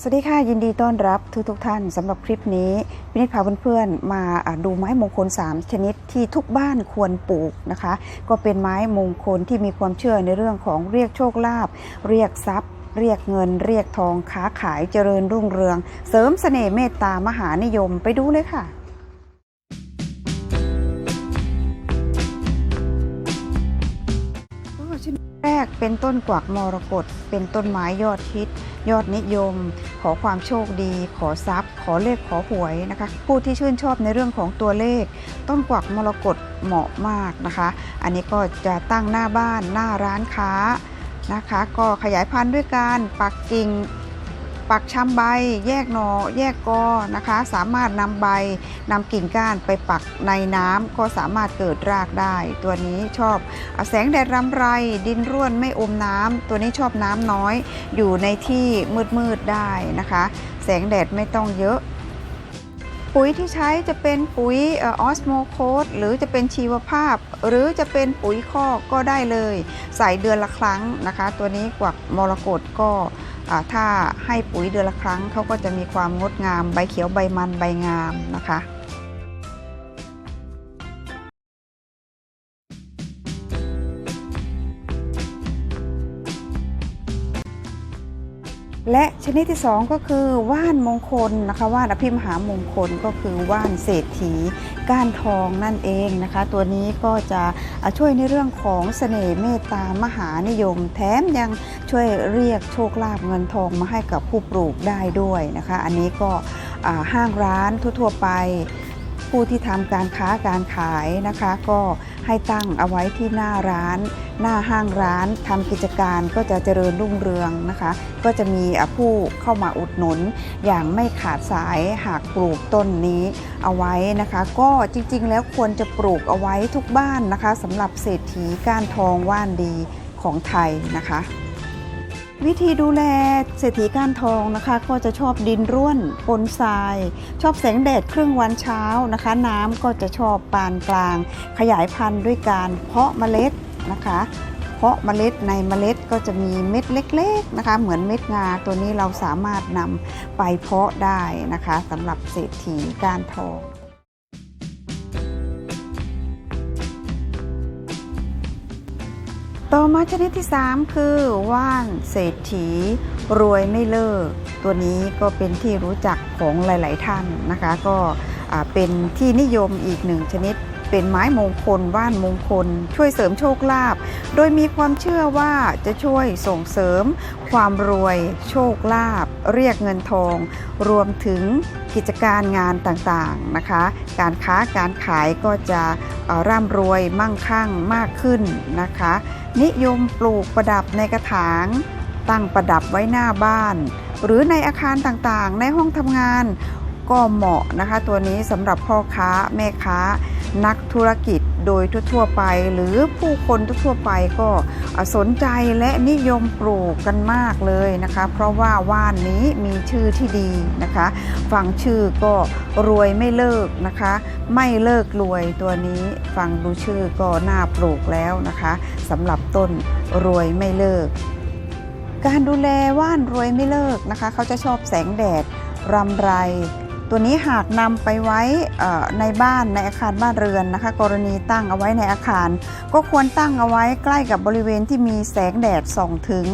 สวัสดีค่ะ ยินดีต้อนรับทุกทุกท่านสำหรับคลิปนี้พินิจพาเพื่อนๆมาดูไม้มงคล 3 ชนิดที่ทุกบ้านควรปลูกนะคะ ก็เป็นไม้มงคลที่มีความเชื่อในเรื่องของเรียกโชคลาภเรียกทรัพย์ เรียกเงิน เรียกทองค้าขายเจริญรุ่งเรือง เสริมเสน่ห์เมตตามหานิยมไปดูเลยค่ะก็ชนิดแรกเป็นต้นกวักมรกตเป็นต้นไม้ยอดฮิต ยอดนิยม ขอความโชคดี ขอทรัพย์ ขอเลขขอหวยนะคะ ผู้ที่ชื่นชอบในเรื่องของตัวเลข ต้นกวักมรกตเหมาะมากนะคะ อันนี้ก็จะตั้งหน้าบ้านหน้าร้านค้านะคะ ก็ขยายพันธุ์ด้วยการปักกิ่ง ปักชำใบแยกหนอแยกกอนะคะ สามารถนำใบนำกิ่งก้านไปปักในน้ำก็สามารถเกิดรากได้ ตัวนี้ชอบแสงแดดรำไร ดินร่วนไม่อมน้ำตัวนี้ชอบน้ำน้อย อยู่ในที่มืดๆได้นะคะ แสงแดดไม่ต้องเยอะปุ๋ยที่ใช้จะเป็นปุ๋ยออสโมโคสหรือจะเป็นชีวภาพ หรือจะเป็นปุ๋ยคอกก็ได้เลย ใส่เดือนละครั้งนะคะ ตัวนี้กวักมรกตก็ ถ้าให้ปุ๋ยเดือนละครั้งเขาก็จะมีความงดงาม ใบเขียวใบมันใบงามนะคะ และชนิดที่ 2 ก็คือว่านมงคลนะคะว่านอภิมหามงคลก็คือว่านเศรษฐีก้านทองนั่นเองนะคะ ตัวนี้ก็จะช่วยในเรื่องของเสน่ห์เมตตามหานิยม แถมยังช่วยเรียกโชคลาภเงินทองมาให้กับผู้ปลูกได้ด้วยนะคะ อันนี้ก็ห้างร้านทั่วๆไป ผู้ที่ทำการค้าการขายนะคะ ก็ให้ตั้งเอาไว้ที่หน้าร้าน หน้าห้างร้านทำกิจการก็จะเจริญรุ่งเรืองนะคะ ก็จะมีผู้เข้ามาอุดหนุน อย่างไม่ขาดสายหากปลูกต้นนี้เอาไว้นะคะ ก็จริงๆ แล้วควรจะปลูกเอาไว้ทุกบ้านนะคะสำหรับเศรษฐีก้านทองว่านดีของไทยนะคะ วิธีดูแลเศรษฐีก้านทองนะคะ ก็จะชอบดินร่วนปนทราย ชอบแสงแดดครึ่งวันเช้านะคะ น้ำก็จะชอบปานกลาง ขยายพันธุ์ด้วยการเพาะเมล็ดนะคะ เพาะเมล็ดในเมล็ดก็จะมีเม็ดเล็กๆนะคะ เหมือนเม็ดงาตัวนี้เราสามารถนำไปเพาะได้นะคะสำหรับเศรษฐีก้านทอง ต่อมาชนิดที่ 3 คือว่านเศรษฐี รวยไม่เลิก ตัวนี้ก็เป็นที่รู้จักของหลาย ๆ ท่านนะคะ ก็เป็นที่นิยมอีกหนึ่งชนิดเป็นไม้มงคลว่านมงคล ช่วยเสริมโชคลาภโดยมีความเชื่อว่าจะช่วยส่งเสริม ความรวยโชคลาภเรียกเงินทอง รวมถึงกิจการงานต่างๆนะคะ การค้าการขายก็จะร่ำรวยมั่งคั่งมากขึ้นนะคะ นิยมปลูกประดับในกระถาง ตั้งประดับไว้หน้าบ้าน หรือในอาคารต่างๆ ในห้องทำงาน ก็เหมาะนะคะ ตัวนี้สำหรับพ่อค้าแม่ค้า นักธุรกิจโดยทั่วๆไป หรือผู้คนทั่วๆไปก็สนใจและนิยมปลูกกันมากเลยนะคะ เพราะว่าว่านนี้มีชื่อที่ดีนะคะฟังชื่อก็รวยไม่เลิกนะคะ ไม่เลิกรวยตัวนี้ฟังดูชื่อก็น่าปลูกแล้วนะคะสำหรับต้นรวยไม่เลิก การดูแลว่านรวยไม่เลิกนะคะ เขาจะชอบแสงแดดรำไร ตัวนี้หากนำไปไว้ในบ้านในอาคารบ้านเรือนนะคะ กรณีตั้งเอาไว้ในอาคาร ก็ควรตั้งเอาไว้ใกล้กับบริเวณที่มีแสงแดดส่องถึง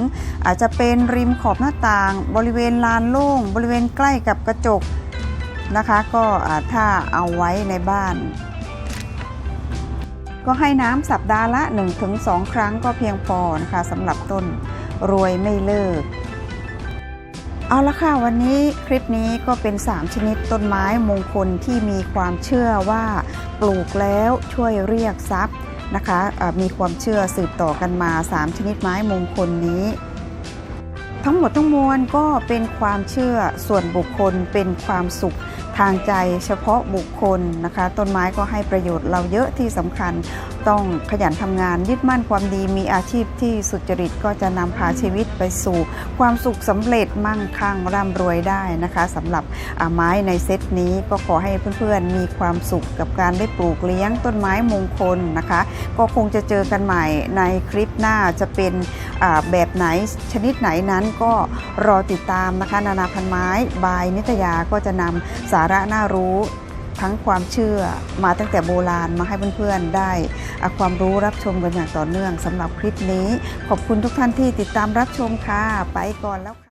อาจจะเป็นริมขอบหน้าต่าง บริเวณลานโล่ง บริเวณใกล้กับกระจกนะคะ ก็ถ้าเอาไว้ในบ้าน ก็ให้น้ำสัปดาห์ละ 1-2 ครั้งก็เพียงพอนะคะสำหรับต้นรวยไม่เลิก เอาละค่ะวันนี้คลิปนี้ก็เป็น 3 ชนิดต้นไม้มงคลที่มีความเชื่อว่าปลูกแล้วช่วยเรียกทรัพย์นะคะมีความเชื่อสืบต่อกันมา 3 ชนิดไม้มงคลนี้ ทั้งหมดทั้งมวลก็เป็นความเชื่อส่วนบุคคลเป็นความสุข ทางใจเฉพาะบุคคลนะคะ ต้นไม้ก็ให้ประโยชน์เราเยอะที่สำคัญ ต้องขยันทำงานยึดมั่นความดีมีอาชีพที่สุจริตก็จะนำพาชีวิตไปสู่ ความสุขสำเร็จมั่งคั่งร่ำรวยได้นะคะสำหรับอาไม้ในเซตนี้ก็ขอให้เพื่อนๆมีความสุขกับการได้ปลูกเลี้ยงต้นไม้มงคลนะคะ ก็คงจะเจอกันใหม่ในคลิปหน้าจะเป็น แบบไหนชนิดไหนนั้นก็รอติดตามนะคะ นานาพันไม้บายนิตยาก็จะนำสาระน่ารู้ทั้งความเชื่อมาตั้งแต่โบราณมาให้เพื่อนๆ ได้ความรู้รับชมกันอย่างต่อเนื่องสำหรับคลิปนี้ ขอบคุณทุกท่านที่ติดตามรับชมค่ะ ไปก่อนแล้วค่ะ